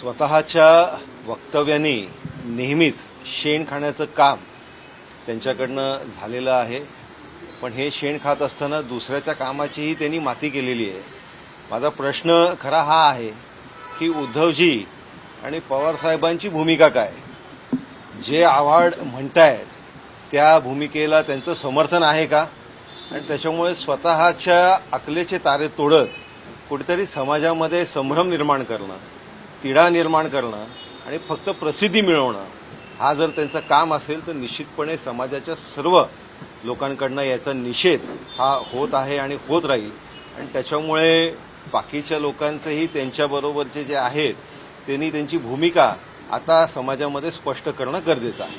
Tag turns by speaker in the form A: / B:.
A: स्वतःच्या वक्तव्याने नेहमीच शेण खाण्याचं काम त्यांच्याकडनं झालेलं आहे. पण हे शेण खात असताना दुसऱ्याच्या कामाचीही त्यांनी माती केलेली आहे. माझा प्रश्न खरा हा आहे की उद्धवजी आणि पवारसाहेबांची भूमिका काय? जे आव्हाड म्हणतायत त्या भूमिकेला त्यांचं समर्थन आहे का? आणि त्याच्यामुळे स्वतःच्या अकलेचे तारे तोडत कुठेतरी समाजामध्ये संभ्रम निर्माण करणं तिढा निर्माण करणं आणि फक्त प्रसिद्धी मिळवणं हा जर त्यांचं काम असेल तर निश्चितपणे समाजाच्या सर्व लोकांकडनं याचा निषेध हा होत आहे आणि होत राहील. आणि त्याच्यामुळे बाकीच्या लोकांचंही त्यांच्याबरोबरचे जे आहेत त्यांनी त्यांची भूमिका आता समाजामध्ये स्पष्ट करणं गरजेचं आहे.